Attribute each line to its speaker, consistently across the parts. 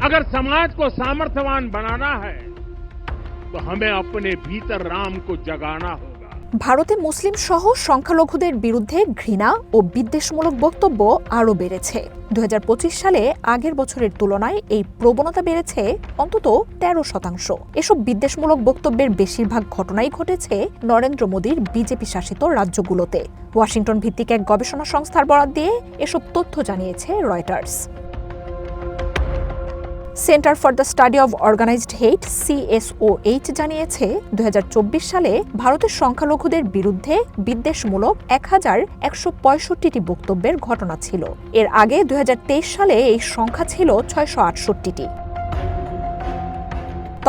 Speaker 1: अगर समाज को सामर्थ्यवान बनाना है तो हमें अपने भीतर राम को जगाना होगा
Speaker 2: ভারতে মুসলিম সহ সংখ্যালঘুদের বিরুদ্ধে ঘৃণা ও বিদ্বেষমূলক বক্তব্য আরও বেড়েছে দু সালে আগের বছরের তুলনায় এই প্রবণতা বেড়েছে অন্তত তেরো শতাংশ এসব বিদ্বেষমূলক বক্তব্যের বেশিরভাগ ঘটনাই ঘটেছে নরেন্দ্র মোদীর বিজেপি শাসিত রাজ্যগুলোতে ওয়াশিংটন ভিত্তিক এক গবেষণা সংস্থার বরাদ দিয়ে এসব তথ্য জানিয়েছে Reuters Center for the Study of Organized Hate CSOH জানিয়েছে দু হাজার চব্বিশ সালে ভারতের সংখ্যালঘুদের বিরুদ্ধে বিদ্বেষমূলক এক হাজার একশো পঁয়ষট্টিটি বক্তব্যের ঘটনা ছিল। এর আগে দু হাজার তেইশ সালে এই সংখ্যা ছিল ছয়শো আটষট্টিটি।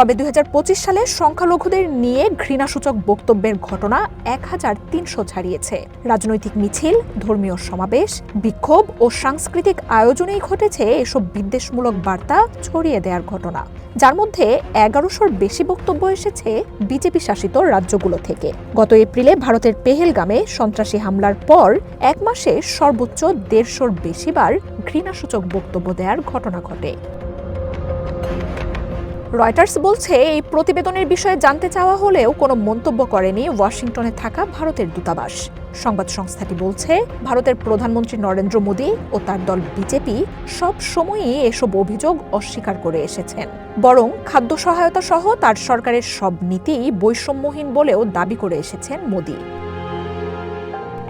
Speaker 2: তবে দুই হাজার পঁচিশ সালে সংখ্যালঘুদের নিয়ে ঘৃণাসূচক বক্তব্যের ঘটনা এক হাজার তিনশো ছাড়িয়েছে। রাজনৈতিক মিছিল, ধর্মীয় সমাবেশ, বিক্ষোভ ও সাংস্কৃতিক আয়োজনেই ঘটেছে এসব বিদ্বেষমূলক বার্তা ছড়িয়ে দেওয়ার ঘটনা। যার মধ্যে এগারোশোর বেশি বক্তব্য এসেছে বিজেপি শাসিত রাজ্যগুলো থেকে। গত এপ্রিলে ভারতের পেহেলগামে সন্ত্রাসী হামলার পর এক মাসে সর্বোচ্চ দেড়শোর বেশিবার ঘৃণাসূচক বক্তব্য দেওয়ার ঘটনা ঘটে। রয়টার্স বলছে, এই প্রতিবেদনের বিষয়ে জানতে চাওয়া হলেও কোনো মন্তব্য করেনি ওয়াশিংটনে থাকা ভারতের দূতাবাস। সংবাদ সংস্থাটি বলছে, ভারতের প্রধানমন্ত্রী নরেন্দ্র মোদী ও তার দল বিজেপি সব সময়ই এসব অভিযোগ অস্বীকার করে এসেছেন। বরং খাদ্য সহায়তা সহ তার সরকারের সব নীতি বৈষম্যহীন বলেও দাবি করে এসেছেন Modi.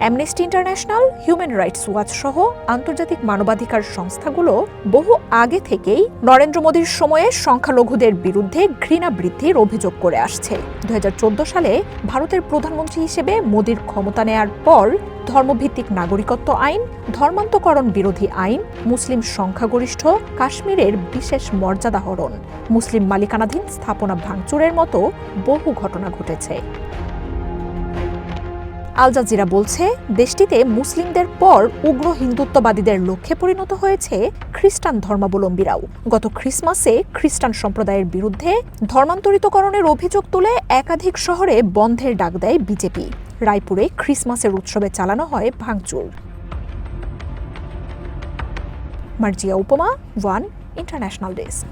Speaker 2: Amnesty International Human Rights Watch সহ আন্তর্জাতিক মানবাধিকার সংস্থাগুলো বহু আগে থেকেই নরেন্দ্র মোদীর সময়ে সংখ্যালঘুদের বিরুদ্ধে ঘৃণা বৃদ্ধির অভিযোগ করে আসছে। দু হাজার চোদ্দ সালে ভারতের প্রধানমন্ত্রী হিসেবে মোদীর ক্ষমতা নেয়ার পর ধর্মভিত্তিক নাগরিকত্ব আইন, ধর্মান্তকরণ বিরোধী আইন, মুসলিম সংখ্যাগরিষ্ঠ, কাশ্মীরের বিশেষ মর্যাদা হরণ, মুসলিম মালিকানাধীন স্থাপনা ভাঙচুরের মতো বহু ঘটনা ঘটেছে। আল জাজিরা বলছে, দেশটিতে মুসলিমদের পর উগ্র হিন্দুত্ববাদীদের লক্ষ্যে পরিণত হয়েছে খ্রিস্টান ধর্মাবলম্বীরাও। গত ক্রিসমাসে খ্রিস্টান সম্প্রদায়ের বিরুদ্ধে ধর্মান্তরিতকরণের অভিযোগ তুলে একাধিক শহরে বন্ধের ডাক দেয় বিজেপি। রায়পুরে ক্রিসমাসের উৎসবে চালানো হয় ভাঙচুর। মার্জিয়া উপমা, ওয়ান ইন্টারন্যাশনাল ডেস্ক।